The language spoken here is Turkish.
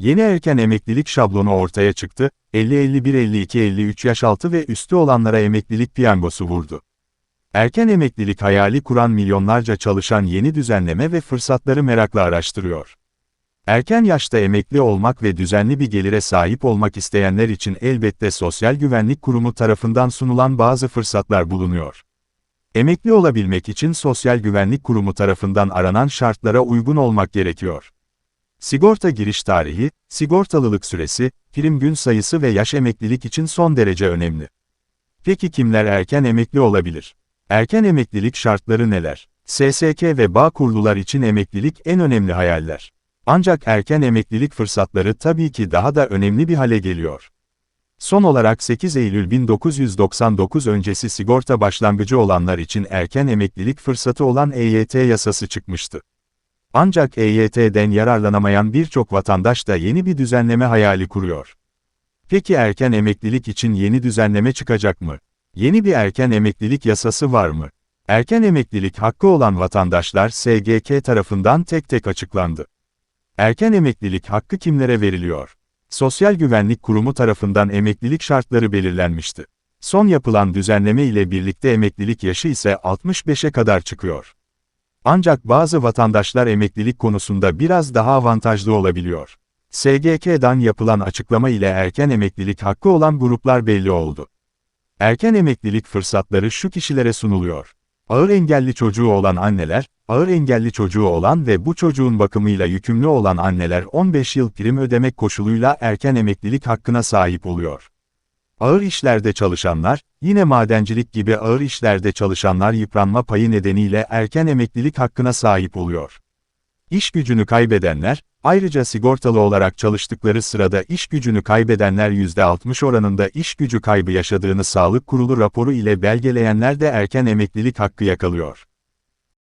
Yeni erken emeklilik şablonu ortaya çıktı, 50-51-52-53 yaş altı ve üstü olanlara emeklilik piyangosu vurdu. Erken emeklilik hayali kuran milyonlarca çalışan yeni düzenleme ve fırsatları merakla araştırıyor. Erken yaşta emekli olmak ve düzenli bir gelire sahip olmak isteyenler için elbette Sosyal Güvenlik Kurumu tarafından sunulan bazı fırsatlar bulunuyor. Emekli olabilmek için Sosyal Güvenlik Kurumu tarafından aranan şartlara uygun olmak gerekiyor. Sigorta giriş tarihi, sigortalılık süresi, prim gün sayısı ve yaş emeklilik için son derece önemli. Peki kimler erken emekli olabilir? Erken emeklilik şartları neler? SSK ve bağ kurlular için emeklilik en önemli hayaller. Ancak erken emeklilik fırsatları tabii ki daha da önemli bir hale geliyor. Son olarak 8 Eylül 1999 öncesi sigorta başlangıcı olanlar için erken emeklilik fırsatı olan EYT yasası çıkmıştı. Ancak EYT'den yararlanamayan birçok vatandaş da yeni bir düzenleme hayali kuruyor. Peki erken emeklilik için yeni düzenleme çıkacak mı? Yeni bir erken emeklilik yasası var mı? Erken emeklilik hakkı olan vatandaşlar SGK tarafından tek tek açıklandı. Erken emeklilik hakkı kimlere veriliyor? Sosyal Güvenlik Kurumu tarafından emeklilik şartları belirlenmişti. Son yapılan düzenleme ile birlikte emeklilik yaşı ise 65'e kadar çıkıyor. Ancak bazı vatandaşlar emeklilik konusunda biraz daha avantajlı olabiliyor. SGK'dan yapılan açıklama ile erken emeklilik hakkı olan gruplar belli oldu. Erken emeklilik fırsatları şu kişilere sunuluyor. Ağır engelli çocuğu olan anneler, ağır engelli çocuğu olan ve bu çocuğun bakımıyla yükümlü olan anneler 15 yıl prim ödemek koşuluyla erken emeklilik hakkına sahip oluyor. Ağır işlerde çalışanlar, yine madencilik gibi ağır işlerde çalışanlar yıpranma payı nedeniyle erken emeklilik hakkına sahip oluyor. İş gücünü kaybedenler, ayrıca sigortalı olarak çalıştıkları sırada iş gücünü kaybedenler %60 oranında iş gücü kaybı yaşadığını Sağlık Kurulu raporu ile belgeleyenler de erken emeklilik hakkı yakalıyor.